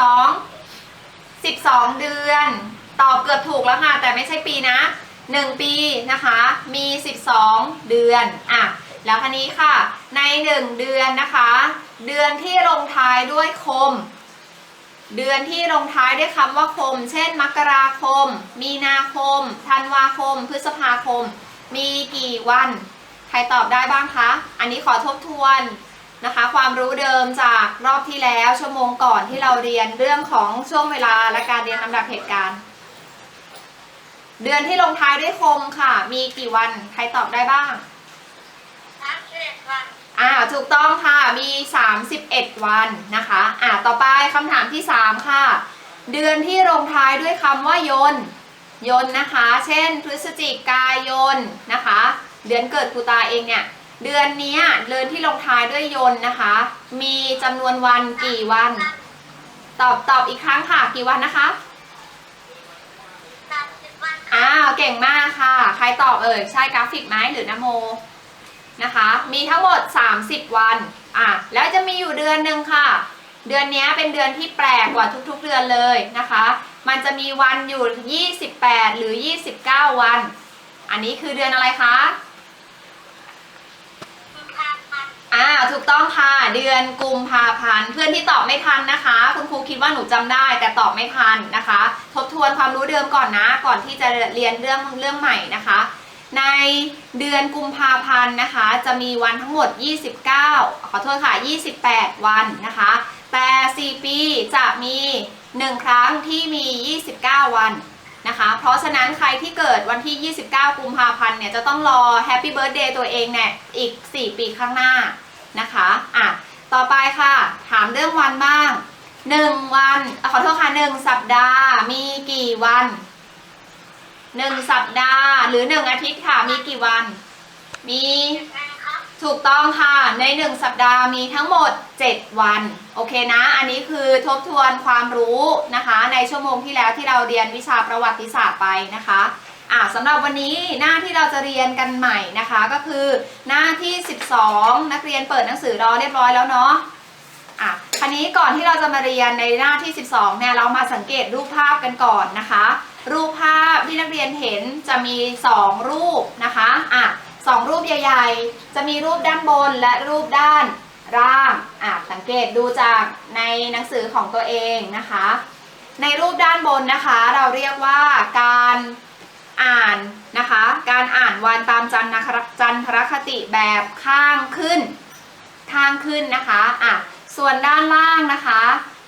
12 12 เดือน ตอบเกือบถูกแล้วค่ะ แต่ไม่ใช่ปีนะ 1 ปีนะคะ มี 12 เดือน อะ แล้วคันนี้ค่ะ ใน 1 เดือนนะคะ เดือนที่ลงท้ายด้วยคม เดือนที่ลงท้ายด้วยคำว่าคม เช่น มกราคม มีนาคม ธันวาคม พฤษภาคม มีกี่วัน ใครตอบได้บ้างคะ อันนี้ขอทบทวน นะคะ ความรู้เดิมจากรอบที่แล้วชั่วโมงก่อนที่เราเรียนเรื่องของช่วงเวลาและการเรียนลำดับเหตุการณ์ เดือนที่ลงท้ายด้วยคมค่ะ มีกี่วันใครตอบได้บ้างอ่าถูกต้องค่ะมี 31 วันนะคะอ่าต่อไปคำถามที่ 3 ค่ะ เดือนที่ลงท้ายด้วยคำว่ายนยนนะคะ เช่น พฤศจิกายนนะคะ เดือนเกิดครูตาเองเนี่ย เดือนเนี้ยเดือนที่ลงท้ายด้วยยนต์นะคะ มีจำนวนวันกี่วัน ตอบตอบอีกครั้งค่ะ กี่วันนะคะอ้าวเก่งมากค่ะ ใครตอบเอ่ยใช่กราฟิกไหมหรือนโมนะคะ มีทั้งหมด 30 วันอะแล้วจะมีอยู่เดือนหนึ่งค่ะ เดือนนี้เป็นเดือนที่แปลกกว่าทุกๆเดือนเลยนะคะ มันจะมีวันอยู่ 28 หรือ 29 วัน อันนี้คือเดือนอะไรคะ อ่าถูกต้องค่ะ เดือนกุมภาพันธ์เพื่อนที่ตอบไม่ทันนะคะ คุณครูคิดว่าหนูจำได้ แต่ตอบไม่ทันนะคะ ทบทวนความรู้เดิมก่อนนะ ก่อนที่จะเรียนเรื่องเรื่องใหม่นะคะ ในเดือนกุมภาพันธ์นะคะ จะมีวันทั้งหมด 29 ขอโทษค่ะ 28 วันนะคะ แต่ 4 ปีจะมี 1 ครั้งที่มี 29 วัน นะคะ เพราะฉะนั้นใครที่เกิดวันที่ 29 กุมภาพันธ์เนี่ยจะต้องรอแฮปปี้เบิร์ a เดย์ตัวเองเนี่ยอีก 4 ปีข้างหน้านะคะอะต่อไปค่ะ ถามเรื่องวันบ้าง 1 วันอขอโทษค่ะ 1 สัปดาห์มีกี่วันหนึ่งสัปดาห์หรือหนึ่งอาทิตย์ค่ะมีกี่วัน มี ถูกต้องค่ะ ในหนึ่งสัปดาห์มีทั้งหมด 7 วัน โอเคนะ อันนี้คือทบทวนความรู้นะคะ ในชั่วโมงที่แล้วที่เราเรียนวิชาประวัติศาสตร์ไปนะคะอ่าสำหรับวันนี้หน้าที่เราจะเรียนกันใหม่นะคะ ก็คือหน้าที่ 12 นักเรียนเปิดหนังสือรอเรียบร้อยแล้วเนาะอะคันนี้ก่อนที่เราจะมาเรียนในหน้าที่ 12เนี่ยเรามาสังเกตรูปภาพกันก่อนนะคะ รูปภาพที่นักเรียนเห็นจะมี 2 รูปนะคะอะ สองรูปใหญ่ๆ จะมีรูปด้านบนและรูปด้านล่างอะสังเกตดูจากในหนังสือของตัวเองนะคะ ในรูปด้านบนนะคะ เราเรียกว่าการอ่านนะคะ การอ่านวันตามจันทรจันทรคติแบบข้างขึ้น ข้างขึ้นนะคะอะส่วนด้านล่างนะคะ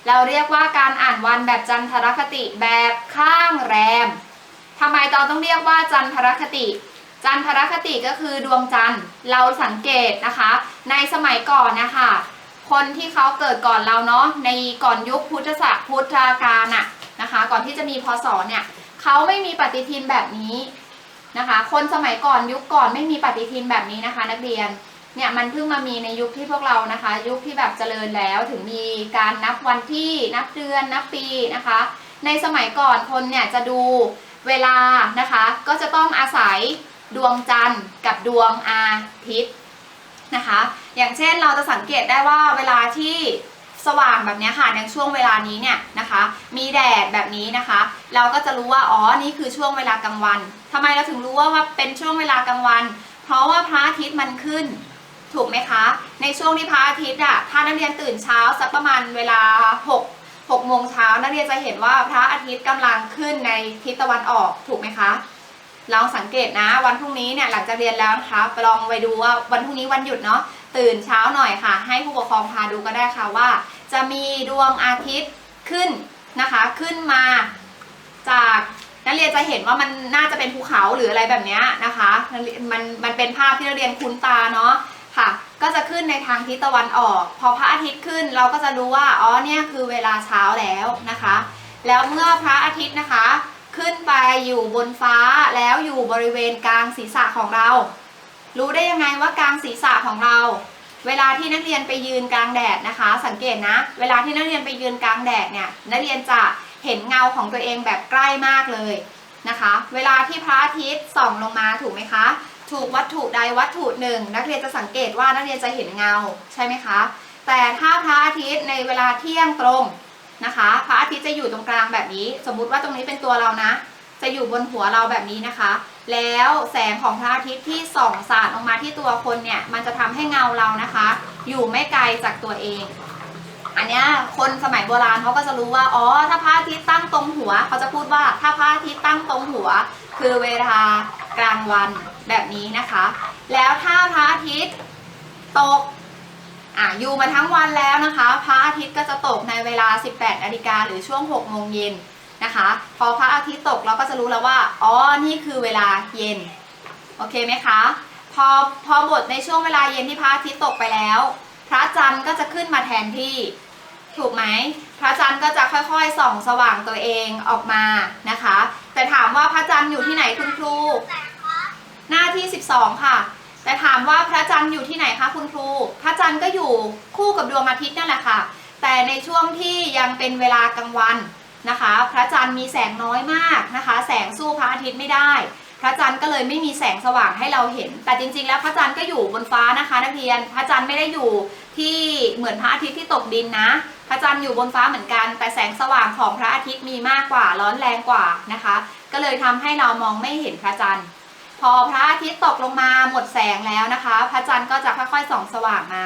เราเรียกว่าการอ่านวันแบบจันทรคติแบบข้างแรมทำไมตอนต้องเรียกว่าจันทรคติ จันทรคติก็คือดวงจันทร์เราสังเกตนะคะ ในสมัยก่อนนะคะคนที่เขาเกิดก่อนเราเนาะในก่อนยุคพุทธศาสพุทธกาลอะนะคะ ก่อนที่จะมีพศเนี่ยเขาไม่มีปฏิทินแบบนี้นะคะ คนสมัยก่อนยุคก่อนไม่มีปฏิทินแบบนี้นะคะ นักเรียนเนี่ยมันเพิ่งมามีในยุคที่พวกเรานะคะ ยุคที่แบบเจริญแล้วถึงมีการนับวันที่นับเดือนนับปีนะคะ ในสมัยก่อนคนเนี่ยจะดูเวลานะคะ ก็จะต้องอาศัย ดวงจันทร์กับดวงอาทิตย์นะคะ อย่างเช่นเราจะสังเกตได้ว่าเวลาที่สว่างแบบนี้ค่ะในช่วงเวลานี้เนี่ยนะคะ มีแดดแบบนี้นะคะ เราก็จะรู้ว่าอ๋อนี่คือช่วงเวลากลางวันทำไมเราถึงรู้ว่าว่าเป็นช่วงเวลากลางวัน เพราะว่าพระอาทิตย์มันขึ้น ถูกไหมคะ ในช่วงที่พระอาทิตย์อะถ้านักเรียนตื่นเช้าสักประมาณเวลา6 6โมงเช้านักเรียนจะเห็นว่าพระอาทิตย์กำลังขึ้นในทิศตะวันออกถูกไหมคะ ลองสังเกตนะ วันพรุ่งนี้เนี่ยหลังจากเรียนแล้วนะคะไปลองไปดูว่าวันพรุ่งนี้วันหยุดเนาะตื่นเช้าหน่อยค่ะ ให้ผู้ปกครองพาดูก็ได้ค่ะว่า จะมีดวงอาทิตย์ขึ้นนะคะ ขึ้นมาจากนักเรียนจะเห็นว่ามันน่าจะเป็นภูเขาหรืออะไรแบบนี้นะคะมันมันเป็นภาพที่นักเรียนคุ้นตาเนาะค่ะ ก็จะขึ้นในทางทิศตะวันออก พอพระอาทิตย์ขึ้นเราก็จะรู้ว่าอ๋อเนี่ยคือเวลาเช้าแล้วนะคะ แล้วเมื่อพระอาทิตย์นะคะ ขึ้นไปอยู่บนฟ้าแล้วอยู่บริเวณกลางศีรษะของเรา รู้ได้ยังไงว่ากลางศีรษะของเรา เวลาที่นักเรียนไปยืนกลางแดดนะคะ สังเกตนะ เวลาที่นักเรียนไปยืนกลางแดดเนี่ยนักเรียนจะเห็นเงาของตัวเองแบบใกล้มากเลยนะคะ เวลาที่พระอาทิตย์ส่องลงมาถูกไหมคะ ถูกวัตถุใดวัตถุหนึ่ง นักเรียนจะสังเกตว่านักเรียนจะเห็นเงาใช่ไหมคะ แต่ถ้าพระอาทิตย์ในเวลาเที่ยงตรง นะคะ พระอาทิตย์จะอยู่ตรงกลางแบบนี้ สมมุติว่าตรงนี้เป็นตัวเรานะ จะอยู่บนหัวเราแบบนี้นะคะ แล้วแสงของพระอาทิตย์ที่ส่องสาดออกมาที่ตัวคนเนี่ย มันจะทำให้เงาเรานะคะ อยู่ไม่ไกลจากตัวเอง อันนี้คนสมัยโบราณเขาก็จะรู้ว่า อ๋อ ถ้าพระอาทิตย์ตั้งตรงหัว เขาจะพูดว่าถ้าพระอาทิตย์ตั้งตรงหัว คือเวลากลางวันแบบนี้นะคะ แล้วถ้าพระอาทิตย์ตก อะอยู่มาทั้งวันแล้วนะคะพระอาทิตย์ก็จะตกในเวลา 18นาฬิกาหรือช่วง6โมงเย็นนะคะ พอพระอาทิตย์ตกเราก็จะรู้แล้วว่าอ๋อนี่คือเวลาเย็นโอเคไหมคะพอพอหมดในช่วงเวลาเย็นที่พระอาทิตย์ตกไปแล้ว พระจันทร์ก็จะขึ้นมาแทนที่ถูกไหมพระจันทร์ก็จะค่อยๆส่องสว่างตัวเองออกมานะคะ แต่ถามว่าพระจันทร์อยู่ที่ไหนคุณครู หน้าที่ 12 ค่ะ แต่ถามว่าพระจันทร์อยู่ที่ไหนคะคุณครู พระจันทร์ก็อยู่คู่กับดวงอาทิตย์นั่นแหละค่ะ แต่ในช่วงที่ยังเป็นเวลากลางวันนะคะ พระจันทร์มีแสงน้อยมากนะคะ แสงสู้พระอาทิตย์ไม่ได้ พระจันทร์ก็เลยไม่มีแสงสว่างให้เราเห็น แต่จริงๆ แล้วพระจันทร์ก็อยู่บนฟ้านะคะนักเรียน พระจันทร์ไม่ได้อยู่ที่เหมือนพระอาทิตย์ที่ตกดินนะ พระจันทร์อยู่บนฟ้าเหมือนกัน แต่แสงสว่างของพระอาทิตย์มีมากกว่าร้อนแรงกว่านะคะ ก็เลยทำให้เรามองไม่เห็นพระจันทร์ อพระอาทิตย์ตกลงมาหมดแสงแล้วนะคะ พระจันทร์ก็จะค่อยๆส่องสว่างมา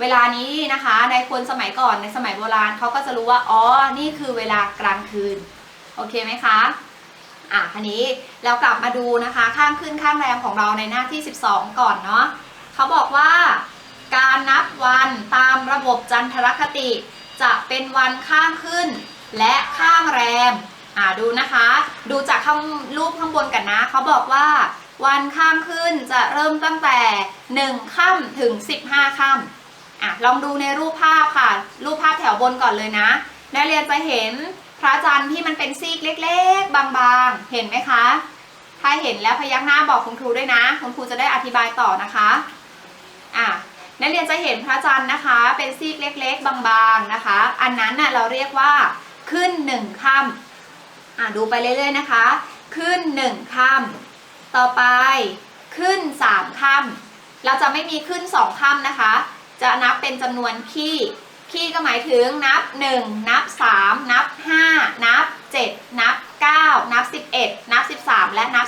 เวลานี้นะคะในคนสมัยก่อนในสมัยโบราณเขาก็จะรู้ว่าอ๋อนี่คือเวลากลางคืนโอเคไหมคะอะคันนี้เรากลับมาดูนะคะข้างขึ้นข้างแรมของเราในหน้าที่ 12 ก่อนเนาะเขาบอกว่าการนับวันตามระบบจันทรคติ จะเป็นวันข้างขึ้นและข้างแรมอ่าดูนะคะ ดูจากข้างรูปข้างบนกันนะเขาบอกว่า วันข้างขึ้นจะเริ่มตั้งแต่ 1ค่ำถึง 15ค่ำอะลองดูในรูปภาพค่ะ รูปภาพแถวบนก่อนเลยนะ นักเรียนจะเห็นพระจันทร์ที่มันเป็นซีกเล็ก ๆ บางๆ เห็นไหมคะ ถ้าเห็นแล้วพยักหน้าบอกคุณครูด้วยนะ คุณครูจะได้อธิบายต่อนะคะอะนักเรียนจะเห็นพระจันทร์นะคะ เป็นซีกเล็ก ๆ บางๆนะคะ อันนั้นน่ะเราเรียกว่าขึ้นหนึ่งค่ำอะดูไปเรื่อยๆนะคะ ขึ้นหนึ่งค่ำ ต่อไปขึ้นสามค่ำเราจะไม่มีขึ้นสองค่ำนะคะ จะนับเป็นจำนวนขี้ขี้ก็หมายถึงนับ 1 นับ 3 นับ 5 นับ 7 นับ 9 นับ 11 นับ 13 และนับ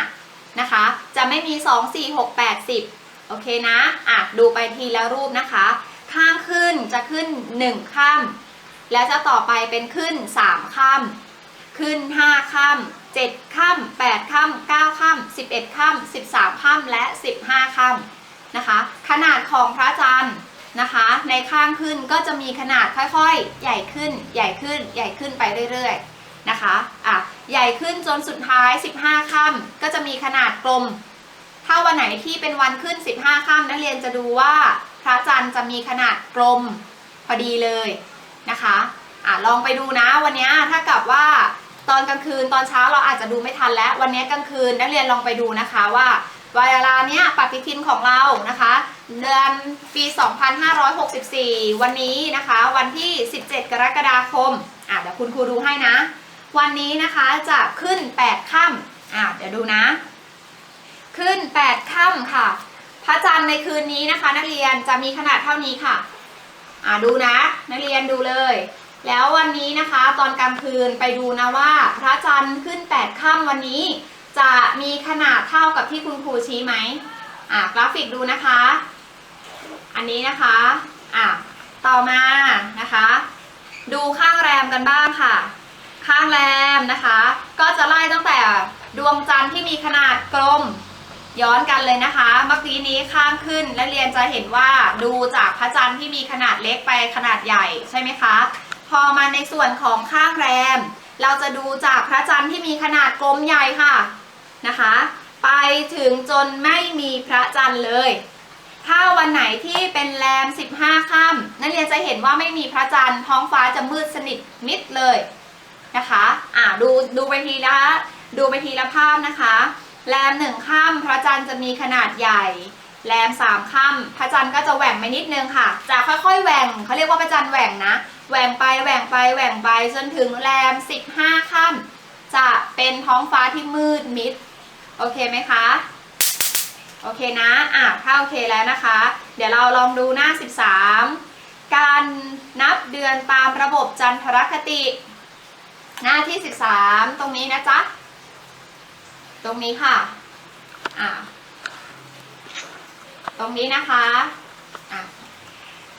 15 นะคะ จะไม่มี 2 4 6 8 10 โอเคนะ อะ ดูไปทีละรูปนะคะ ข้างขึ้นจะขึ้น 1ค่ำแล้วจะต่อไปเป็นขึ้น 3ค่ำขึ้น 5ค่ำ 7ค่ำ8ค่ำ9ค่ำ11ค่ำ13ค่ำและ 15ค่ำนะคะ ขนาดของพระจันทร์นะคะ ในข้างขึ้นก็จะมีขนาดค่อยๆ ใหญ่ขึ้น ใหญ่ขึ้น ใหญ่ขึ้นไปเรื่อยๆนะคะอะใหญ่ขึ้นจนสุดท้าย 15ค่ำก็จะมีขนาดกลม ถ้าวันไหนที่เป็นวันขึ้น 15ค่ำนักเรียนจะดูว่าพระจันทร์จะมีขนาดกลมพอดีเลยนะคะอะลองไปดูนะวันนี้ถ้ากับว่า ตอนกลางคืนตอนเช้าเราอาจจะดูไม่ทันแล้ว วันนี้กลางคืนนักเรียนลองไปดูนะคะว่าเวลาเนี้ยปฏิทินของเรานะคะ เดือนปี 2564 วันนี้นะคะ วันที่ 17 กรกฎาคมอะเดี๋ยวคุณครูดูให้นะ วันนี้นะคะจะขึ้น 8 ค่ำอะเดี๋ยวดูนะ ขึ้น 8 ค่ำค่ะ พระจันทร์ในคืนนี้นะคะ นักเรียนจะมีขนาดเท่านี้ค่ะอ่าดูนะ นักเรียนดูเลย แล้ววันนี้นะคะตอนกลางคืนไปดูนะว่าพระจันทร์ขึ้น8ค่ำวันนี้ จะมีขนาดเท่ากับที่คุณครูชี้ไหมอ่ากราฟิกดูนะคะ อันนี้นะคะอะต่อมานะคะ ดูข้างแรมกันบ้างค่ะ ข้างแรมนะคะ ก็จะไล่ตั้งแต่ดวงจันทร์ที่มีขนาดกลมย้อนกันเลยนะคะ เมื่อกี้นี้ข้างขึ้นและเรียนจะเห็นว่าดูจากพระจันทร์ที่มีขนาดเล็กไปขนาดใหญ่ใช่ไหมคะ พอมาในส่วนของข้าแรม เราจะดูจากพระจันทร์ที่มีขนาดกลมใหญ่ค่ะนะคะ ไปถึงจนไม่มีพระจันทร์เลย ถ้าวันไหนที่เป็นแรม 15 ค่ำนักเรียนจะเห็นว่าไม่มีพระจันทร์ท้องฟ้าจะมืดสนิทมิดเลยนะคะอ่าดูดูไปทีละดูไปทีละภาพนะคะแรมหนึ่งค่ำพระจันทร์จะมีขนาดใหญ่แรมสามค่ำพระจันทร์ก็จะแหว่งไปนิดนึงค่ะ จะค่อยๆแหว่งเขาเรียกว่าพระจันทร์แหว่งนะ แหว่งไปแหว่งไปแหว่งไปจนถึงแรมสิบห้าค่ำจะเป็นท้องฟ้าที่มืดมิด โอเคไหมคะ โอเคนะ อะถ้าโอเคแล้วนะคะ เดี๋ยวเราลองดูหน้า 13 การนับเดือนตามระบบจันทรคติ หน้าที่ 13 ตรงนี้นะจ๊ะ ตรงนี้ค่ะ อะตรงนี้นะคะ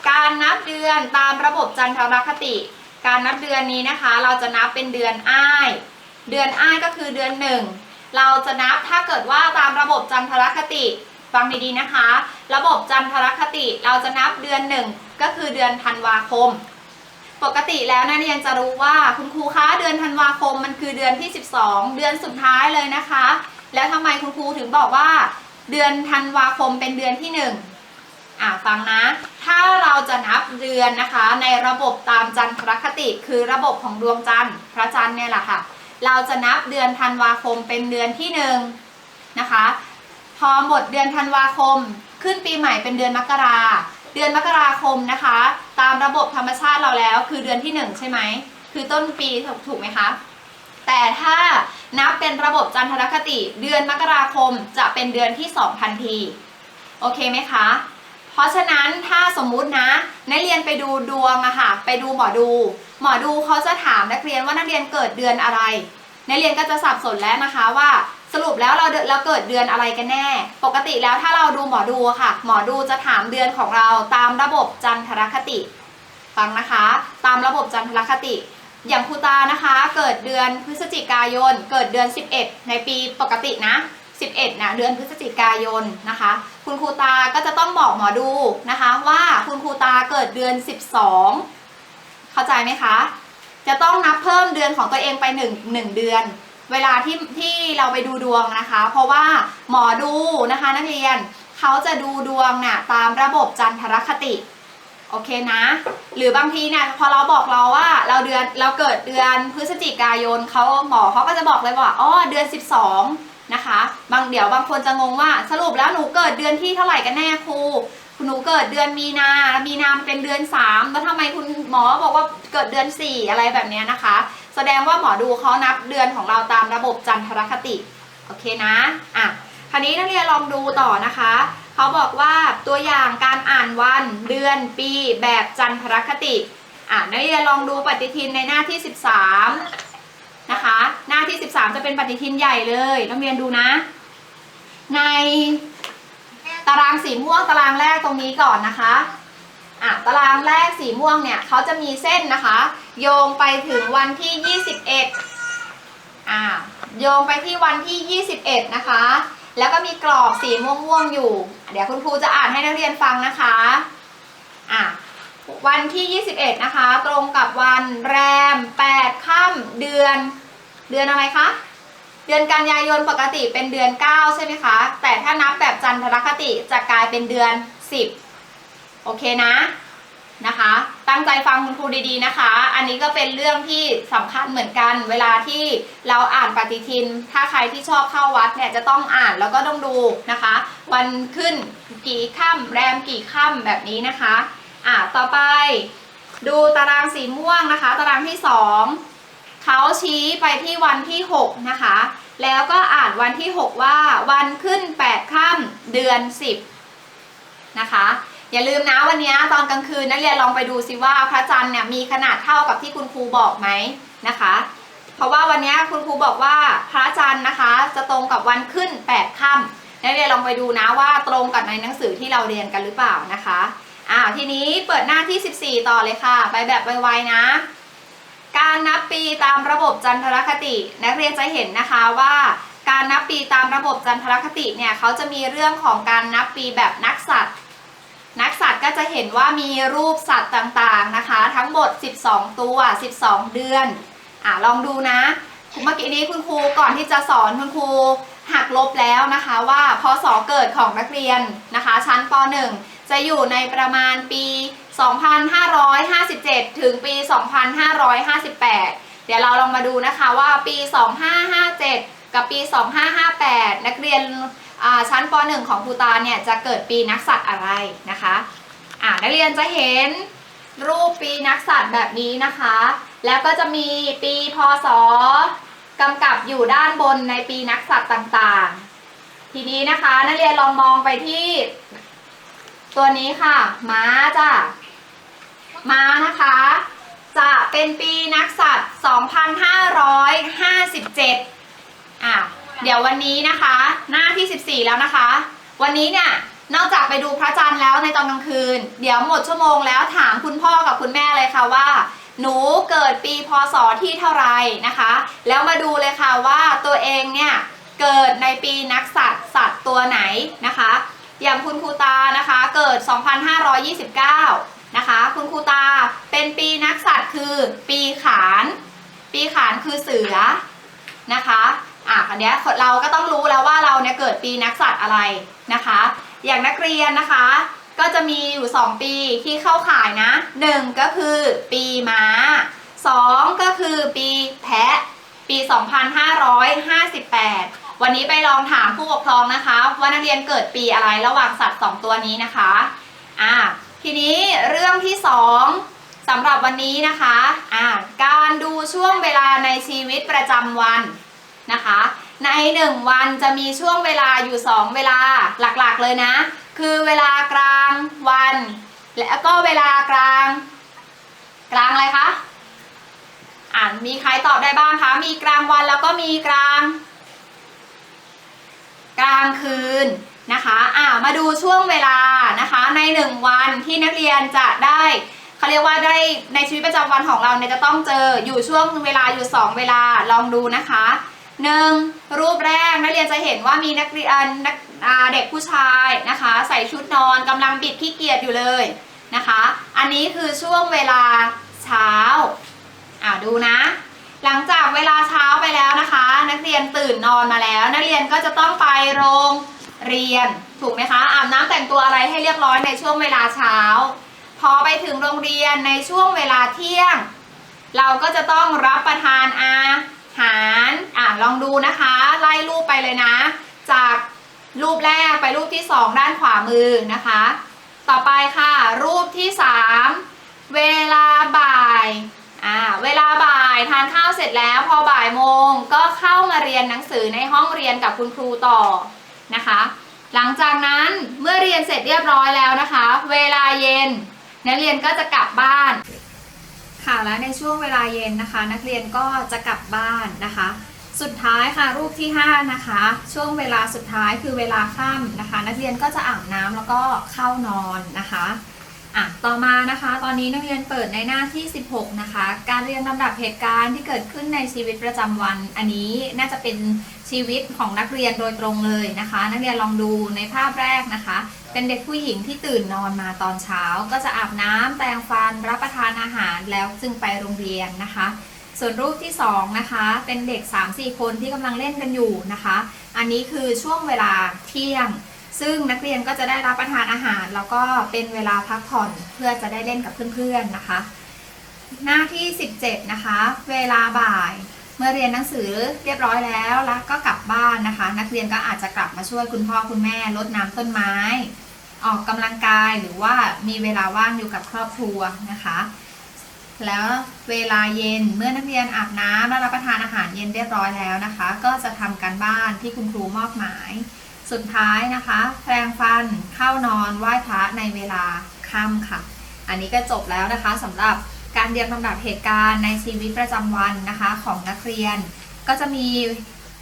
การนับเดือนตามระบบจันทรคติ การนับเดือนนี้นะคะ เราจะนับเป็นเดือนอ้าย เดือนอ้ายก็คือเดือนหนึ่งเราจะนับถ้าเกิดว่าตามระบบจันทรคติ ฟังดีๆนะคะ ระบบจันทรคติเราจะนับเดือนหนึ่งก็คือเดือนธันวาคม ปกติแล้วนักเรียนจะรู้ว่าคุณครูคะเดือนธันวาคมมันคือเดือนที่ 12 เดือนสุดท้ายเลยนะคะ แล้วทำไมคุณครูถึงบอกว่า เดือนธันวาคมเป็นเดือนที่หนึ่ง อ่าฟังนะ ถ้าเราจะนับเดือนนะคะ ในระบบตามจันทรคติ คือระบบของดวงจันทร์พระจันทร์เนี่ยแหละค่ะ เราจะนับเดือนธันวาคมเป็นเดือนที่หนึ่งนะคะ พอหมดเดือนธันวาคม ขึ้นปีใหม่เป็นเดือนมกราเดือนมกราคมนะคะ ตามระบบธรรมชาติเราแล้ว คือเดือนที่หนึ่งใช่ไหมคือต้นปีถูกถูกไหมคะแต่ถ้านับเป็นระบบจันทรคติ เดือนมกราคมจะเป็นเดือนที่สองทันที โอเคไหมคะ เพราะฉะนั้นถ้าสมมุตินะ นักเรียนไปดูดวงอะค่ะ ไปดูหมอดู หมอดูเขาจะถามนักเรียนว่านักเรียนเกิดเดือนอะไร นักเรียนก็จะสับสนแล้วนะคะว่าสรุปแล้วเราเดอนเราเกิดเดือนอะไรกันแน่ ปกติแล้วถ้าเราดูหมอดูค่ะ หมอดูจะถามเดือนของเราตามระบบจันทรคติ ฟังนะคะ ตามระบบจันทรคติ อย่างครูตานะคะ เกิดเดือนพฤศจิกายน เกิดเดือน 11 ในปีปกตินะ 11นะเดือนพฤศจิกายนนะคะ คุณครูตาก็จะต้องบอกหมอดูนะคะ ว่าคุณครูตาเกิดเดือน 12 เข้าใจไหมคะ จะต้องนับเพิ่มเดือนของตัวเองไป 1 1 เดือน เวลาที่ที่เราไปดูดวงนะคะ เพราะว่าหมอดูนะคะนักเรียนเขาจะดูดวงเนี่ยตามระบบจันทรคติโอเคนะ หรือบางทีเนี่ยพอเราบอกเราว่าเราเดือนเราเกิดเดือนพฤศจิกายนเขาหมอเขาก็จะบอกเลยว่าอ๋อเดือน 12 นะคะ บางเดี๋ยวบางคนจะงงว่าสรุปแล้วหนูเกิดเดือนที่เท่าไหร่กันแน่ครูหนูเกิดเดือนมีนา มีนาเป็นเดือน3แล้วทำไมคุณหมอบอกว่าเกิดเดือน 4 อะไรแบบนี้นะคะ แสดงว่าหมอดูเขานับเดือนของเราตามระบบจันทรคติ โอเคนะ อะ คราวนี้นักเรียนลองดูต่อนะคะ เขาบอกว่าตัวอย่างการอ่านวันเดือนปีแบบจันทรคติ อะ นักเรียนลองดูปฏิทินในหน้าที่ 13 นะคะ หน้าที่ 13 จะเป็นปฏิทินใหญ่เลยนักเรียนดูนะ ในตารางสีม่วงตารางแรกตรงนี้ก่อนนะคะอะตารางแรกสีม่วงเนี่ยเขาจะมีเส้นนะคะ โยงไปถึงวันที่ 21อ่าโยงไปที่วันที่ 21 นะคะ แล้วก็มีกรอบสีม่วงๆอยู่ เดี๋ยวคุณครูจะอ่านให้นักเรียนฟังนะคะอะวันที่ 21 นะคะ ตรงกับวันแรม 8 ค่ำเดือน เดือนอะไรคะเดือนกันยายนปกติเป็นเดือน 9 ใช่ไหมคะ แต่ถ้านับแบบจันทรคติจะกลายเป็นเดือน 10 โอเคนะนะคะ ตั้งใจฟังคุณครูดีๆนะคะ อันนี้ก็เป็นเรื่องที่สำคัญเหมือนกัน เวลาที่เราอ่านปฏิทิน ถ้าใครที่ชอบเข้าวัดเนี่ยจะต้องอ่านแล้วก็ต้องดูนะคะ วันขึ้นกี่ค่ำแรมกี่ค่ำแบบนี้นะคะ อ่าต่อไป ดูตารางสีม่วงนะคะ ตารางที่สอง เขาชี้ไปที่วันที่ 6 นะคะ แล้วก็อ่านวันที่ 6 ว่าวันขึ้น 8ค่ำเดือน 10 นะคะ อย่าลืมนะวันนี้ตอนกลางคืนนักเรียนลองไปดูซิว่าพระจันทร์เนี่ยมีขนาดเท่ากับที่คุณครูบอกไหมนะคะ เพราะว่าวันนี้คุณครูบอกว่าพระจันทร์นะคะ จะตรงกับวันขึ้น 8ค่ำนักเรียนลองไปดูนะว่าตรงกับในหนังสือที่เราเรียนกันหรือเปล่านะคะอ่าวทีนี้เปิดหน้าที่ 14 ต่อเลยค่ะ ไปแบบไวๆนะ การนับปีตามระบบจันทรคติ นักเรียนจะเห็นนะคะว่าการนับปีตามระบบจันทรคติเนี่ยเขาจะมีเรื่องของการนับปีแบบนักสัตว์ นักสัตว์ก็จะเห็นว่ามีรูปสัตว์ต่างๆนะคะ ทั้งหมด 12 ตัว 12 เดือนอ่าลองดูนะเมื่อกี้นี้คุณครูก่อนที่จะสอนคุณครูหักลบแล้วนะคะว่าพศเกิดของนักเรียนนะคะ ชั้นป .1 จะอยู่ในประมาณปี 2557 ถึงปี 2558 เดี๋ยวเราลองมาดูนะคะว่าปี 2557 กับปี 2558 นักเรียนชั้นป .1 ของครูตาเนี่ยจะเกิดปีนักสัตว์อะไรนะคะอ่านักเรียนจะเห็นรูปปีนักสัตว์แบบนี้นะคะ แล้วก็จะมีปีพศกำกับอยู่ด้านบนในปีนักสัตว์ต่างๆ ทีนี้นะคะนักเรียนลองมองไปที่ตัวนี้ค่ะ ม้าจ้ะ ม้านะคะ จะเป็นปีนักสัตว์ 2557อะเดี๋ยววันนี้นะคะ หน้าที่ 14 แล้วนะคะ วันนี้เนี่ยนอกจากไปดูพระจันทร์แล้วในตอนกลางคืน เดี๋ยวหมดชั่วโมงแล้วถามคุณพ่อกับคุณแม่เลยค่ะว่า หนูเกิดปีพศที่เท่าไหรนะคะ แล้วมาดูเลยค่ะว่าตัวเองเนี่ยเกิดในปีนักสัตว์สัตว์ตัวไหนนะคะ อย่างคุณครูตานะคะเกิด 2529 นะคะ คุณครูตาเป็นปีนักสัตว์คือปีขาน ปีขานคือเสือนะคะอะคันนี้เราก็ต้องรู้แล้วว่าเราเนี่ยเกิดปีนักสัตว์อะไรนะคะ อย่างนักเรียนนะคะ ก็จะมีอยู่ 2 ปีที่เข้าข่ายนะ 1 ก็คือปีม้า 2 ก็คือปีแพะ ปี 2558 วันนี้ไปลองถามผู้ปกครองนะคะ ว่านักเรียนเกิดปีอะไรระหว่างสัตว์ 2 ตัวนี้นะคะอ่า ทีนี้เรื่องที่2สำหรับวันนี้นะคะอ่าการดูช่วงเวลาในชีวิตประจำวันนะคะ ใน 1 วันจะมีช่วงเวลาอยู่ 2 เวลาหลักๆเลยนะ คือเวลากลางวัน และก็เวลากลาง กลางอะไรคะอ่านมีใครตอบได้บ้างคะมีกลางวันแล้วก็มีกลาง กลางคืนนะคะอ่ามาดูช่วงเวลาน หนึ่งวันที่นักเรียนจะได้เขาเรียกว่าได้ในชีวิตประจำวันของเราเนี่ยจะต้องเจออยู่ช่วงเวลาอยู่ 2 เวลาลองดูนะคะหนึ่งรูปแรกนักเรียนจะเห็นว่ามีนักเรียนนักเด็กผู้ชายนะคะ ใส่ชุดนอนกำลังบิดขี้เกียจอยู่เลยนะคะ อันนี้คือช่วงเวลาเช้าอ่าดูนะ หลังจากเวลาเช้าไปแล้วนะคะ นักเรียนตื่นนอนมาแล้ว นักเรียนก็จะต้องไปโรง เรียน ถูกไหมคะอาบน้ำแต่งตัวอะไรให้เรียบร้อยในช่วงเวลาเช้า พอไปถึงโรงเรียนในช่วงเวลาเที่ยง เราก็จะต้องรับประทานอาหารอะลองดูนะคะ ไล่รูปไปเลยนะ จากรูปแรกไปรูปที่สองด้านขวามือนะคะ ต่อไปค่ะ รูปที่สามเวลาบ่ายอ่าเวลาบ่ายทานข้าวเสร็จแล้วพอบ่ายโมงก็เข้ามาเรียนหนังสือในห้องเรียนกับคุณครูต่อ นะคะ หลังจากนั้นเมื่อเรียนเสร็จเรียบร้อยแล้วนะคะ เวลาเย็น นักเรียนก็จะกลับบ้าน ค่ะและในช่วงเวลาเย็นนะคะ นักเรียนก็จะกลับบ้านนะคะ สุดท้ายค่ะรูปที่ 5 นะคะ ช่วงเวลาสุดท้ายคือเวลาค่ำนะคะ นักเรียนก็จะอาบน้ำแล้วก็เข้านอนนะคะ อะต่อมานะคะตอนนี้นักเรียนเปิดในหน้าที่ 16 นะคะ การเรียงลำดับเหตุการณ์ที่เกิดขึ้นในชีวิตประจำวัน อันนี้น่าจะเป็นชีวิตของนักเรียนโดยตรงเลยนะคะ นักเรียนลองดูในภาพแรกนะคะ เป็นเด็กผู้หญิงที่ตื่นนอนมาตอนเช้า ก็จะอาบน้ำแปรงฟัน รับประทานอาหารแล้วจึงไปโรงเรียนนะคะ ส่วนรูปที่2นะคะเป็นเด็ก 3-4 คนที่กำลังเล่นกันอยู่นะคะ อันนี้คือช่วงเวลาเที่ยง ซึ่งนักเรียนก็จะได้รับประทานอาหาร แล้วก็เป็นเวลาพักผ่อนเพื่อจะได้เล่นกับเพื่อนๆนะคะ หน้าที่ 17 นะคะ เวลาบ่าย เมื่อเรียนหนังสือเรียบร้อยแล้วแล้วก็กลับบ้านนะคะ นักเรียนก็อาจจะกลับมาช่วยคุณพ่อคุณแม่รดน้ำต้นไม้ ออกกำลังกายหรือว่ามีเวลาว่างอยู่กับครอบครัวนะคะแล้วเวลาเย็นเมื่อนักเรียนอาบน้ำและรับประทานอาหารเย็นเรียบร้อยแล้วนะคะ ก็จะทำการบ้านที่คุณครูมอบหมาย สุดท้ายนะคะ แปรงฟันเข้านอนไหว้พระในเวลาค่ำค่ะ อันนี้ก็จบแล้วนะคะสำหรับการเรียงลำดับเหตุการณ์ในชีวิตประจำวันนะคะของนักเรียน ก็จะมี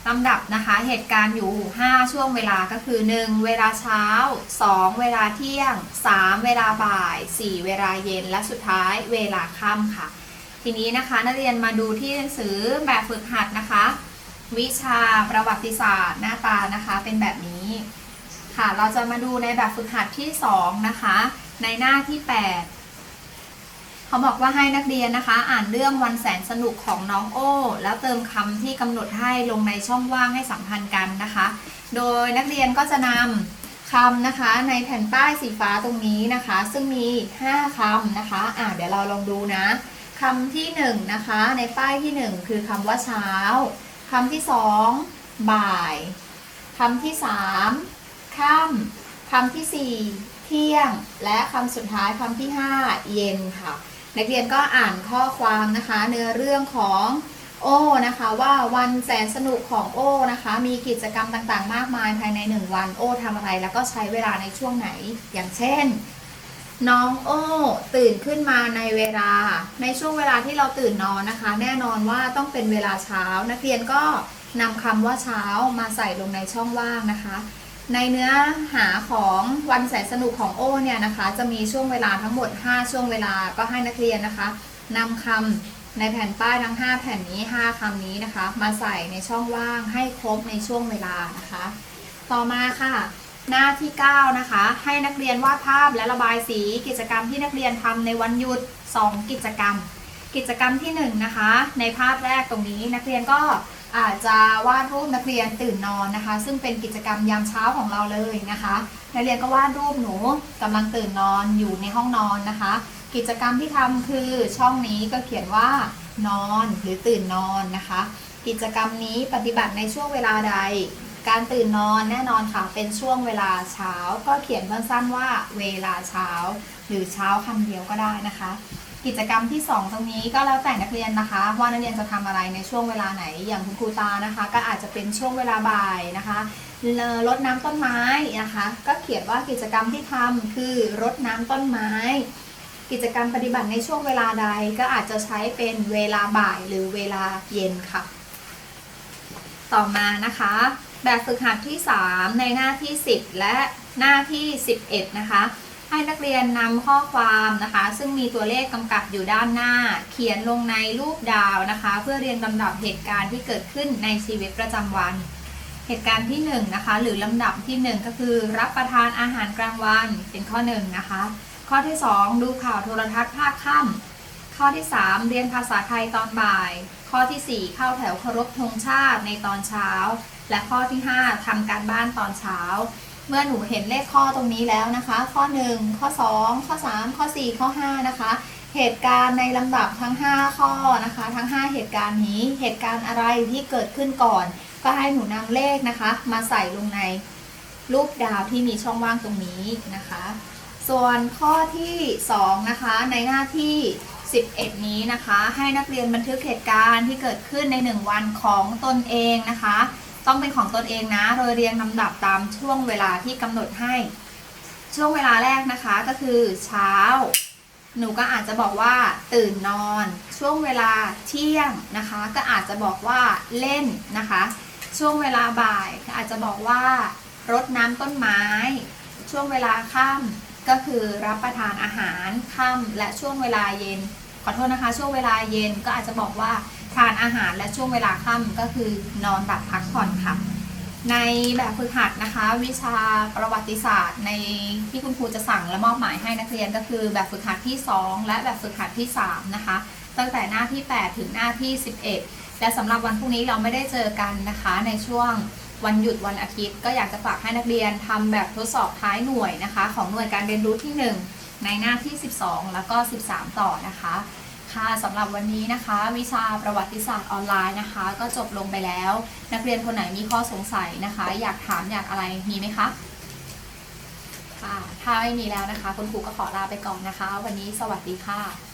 ลำดับนะคะเหตุการณ์อยู่ 5 ช่วงเวลาก็คือ 1 เวลาเช้า 2 เวลาเที่ยง 3 เวลาบ่าย 4 เวลาเย็น และสุดท้ายเวลาค่ำค่ะ ทีนี้นะคะนักเรียนมาดูที่หนังสือแบบฝึกหัดนะคะ วิชาประวัติศาสตร์หน้าตานะคะเป็นแบบนี้ ค่ะเราจะมาดูในแบบฝึกหัดที่ 2 นะคะ ในหน้าที่ 8 เขาบอกว่าให้นักเรียนนะคะ อ่านเรื่องวันแสนสนุกของน้องโอ้ แล้วเติมคำที่กำหนดให้ลงในช่องว่างให้สัมพันธ์กันนะคะ โดยนักเรียนก็จะนำคำนะคะในแผ่นป้ายสีฟ้าตรงนี้นะคะ ซึ่งมี 5คำนะคะ อ่าเดี๋ยวเราลองดูนะคำที่1นะคะในป้ายที่ 1 คือคำว่าเช้าคำที่ 2 บ่าย คำที่3ค่ำคำทีสี่4เที่ยง และคำสุดท้ายคำที่5เย็นค่ะ นักเรียนก็อ่านข้อความนะคะ เนื้อเรื่องของโอ้นะคะว่าวันแสนสนุกของโอ้นะคะ มีกิจกรรมต่างๆ มากมายภายใน 1 วันโอ้ทำอะไรแล้วก็ใช้เวลาในช่วงไหน อย่างเช่น น้องโอ้ตื่นขึ้นมาในเวลาในช่วงเวลาที่เราตื่นนอนนะคะ แน่นอนว่าต้องเป็นเวลาเช้า นักเรียนก็ นำคำว่าเช้ามาใส่ลงในช่องว่างนะคะ ในเนื้อหาของวันแสนสนุกของโอเนี่ยนะคะ จะมีช่วงเวลาทั้งหมด 5 ช่วงเวลาก็ให้นักเรียนนะคะนำคำในแผ่นป้ายทั้ง 5 แผ่นนี้ 5คำนี้นะคะ มาใส่ในช่องว่างให้ครบในช่วงเวลานะคะ ต่อมาค่ะ หน้าที่ 9 นะคะ ให้นักเรียนวาดภาพและระบายสีกิจกรรมที่นักเรียนทำในวันหยุด 2 กิจกรรม กิจกรรมที่ 1 นะคะ ในภาพแรกตรงนี้นักเรียนก็ อาจจะวาดรูปนักเรียนตื่นนอนนะคะ ซึ่งเป็นกิจกรรมยามเช้าของเราเลยนะคะ นักเรียนก็วาดรูปหนูกำลังตื่นนอนอยู่ในห้องนอนนะคะ กิจกรรมที่ทำคือช่องนี้ก็เขียนว่านอนหรือตื่นนอนนะคะ กิจกรรมนี้ปฏิบัติในช่วงเวลาใด การตื่นนอนแน่นอนค่ะเป็นช่วงเวลาเช้า ก็เขียนสั้นๆว่าเวลาเช้า หรือเช้าคำเดียวก็ได้นะคะ กิจกรรมที่ 2 ตรงนี้ก็แล้วแต่นักเรียนนะคะ ว่านักเรียนจะทำอะไรในช่วงเวลาไหนอย่างคุณครูตานะคะ ก็อาจจะเป็นช่วงเวลาบ่ายนะคะรดน้ำต้นไม้นะคะ ก็เขียนว่ากิจกรรมที่ทำคือรดน้ำต้นไม้ กิจกรรมปฏิบัติในช่วงเวลาใดก็อาจจะใช้เป็นเวลาบ่ายหรือเวลาเย็นค่ะ ต่อมานะคะ แบบฝึกหัดที่ 3 ในหน้าที่ 10 และหน้าที่ 11 นะคะ ให้นักเรียนนำข้อความนะคะ ซึ่งมีตัวเลขกำกับอยู่ด้านหน้า เขียนลงในรูปดาวนะคะ เพื่อเรียงลำดับเหตุการณ์ที่เกิดขึ้นในชีวิตประจำวัน เหตุการณ์ที่1นนะคะ หรือลำดับที่ 1 ก็คือ รับประทานอาหารกลางวันเป็นข้อ1นนะคะ ข้อที่ 2 ดูข่าวโทรทัศน์ภาคค่ำข้อที่ 3 เรียนภาษาไทยตอนบ่าย ข้อทีสี่4 เข้าแถวเคารพธงชาติในตอนเช้า และข้อที่ 5ทำการบ้านตอนเช้า เมื่อหนูเห็นเลขข้อตรงนี้แล้วนะคะ ข้อ 1 ข้อ 2 ข้อ 3 ข้อ 4 ข้อ 5 นะคะ เหตุการณ์ในลำดับทั้ง 5 ข้อนะคะ ทั้ง 5 เหตุการณ์นี้เหตุการณ์อะไรที่เกิดขึ้นก่อน ก็ให้หนูนำเลขนะคะ มาใส่ลงในรูปดาวที่มีช่องว่างตรงนี้นะคะ ส่วนข้อที่ 2 นะคะ ในหน้าที่ 11 นี้นะคะ ให้นักเรียนบันทึกเหตุการณ์ที่เกิดขึ้นใน 1 วันของตนเองนะคะ ต้องเป็นของตนเองนะโดยเรียงลำดับตามช่วงเวลาที่กำหนดให้ ช่วงเวลาแรกนะคะก็คือเช้า หนูก็อาจจะบอกว่า ตื่นนอน ช่วงเวลาเที่ยงนะคะ ก็อาจจะบอกว่าเล่นนะคะ ช่วงเวลาบ่ายก็อาจจะบอกว่ารดน้ำต้นไม้ ช่วงเวลาค่ำก็คือรับประทานอาหารค่ำและช่วงเวลาเย็น ขอโทษนะคะ ช่วงเวลาเย็นก็อาจจะบอกว่า ทานอาหารและช่วงเวลาค่ำก็คือนอนหลับพักผ่อนค่ะ ในแบบฝึกหัดนะคะ วิชาประวัติศาสตร์ ในที่คุณครูจะสั่งและมอบหมายให้นักเรียนก็คือแบบฝึกหัดที่ 2 และแบบฝึกหัดที่ 3 นะคะ ตั้งแต่หน้าที่ 8 ถึงหน้าที่ 11 และสำหรับวันพรุ่งนี้เราไม่ได้เจอกันนะคะ ในช่วงวันหยุดวันอาทิตย์ก็อยากจะฝากให้นักเรียนทำแบบทดสอบท้ายหน่วยนะคะ ของหน่วยการเรียนรู้ที่ 1 ในหน้าที่ 12 แล้วก็ 13 ต่อนะคะ ค่ะสำหรับวันนี้นะคะ วิชาประวัติศาสตร์ออนไลน์นะคะ ก็จบลงไปแล้ว นักเรียนคนไหนมีข้อสงสัยนะคะ อยากถามอยากอะไรมีไหมคะค่ะถ้าไม่มีแล้วนะคะ คุณครูก็ขอลาไปก่อนนะคะ วันนี้สวัสดีค่ะ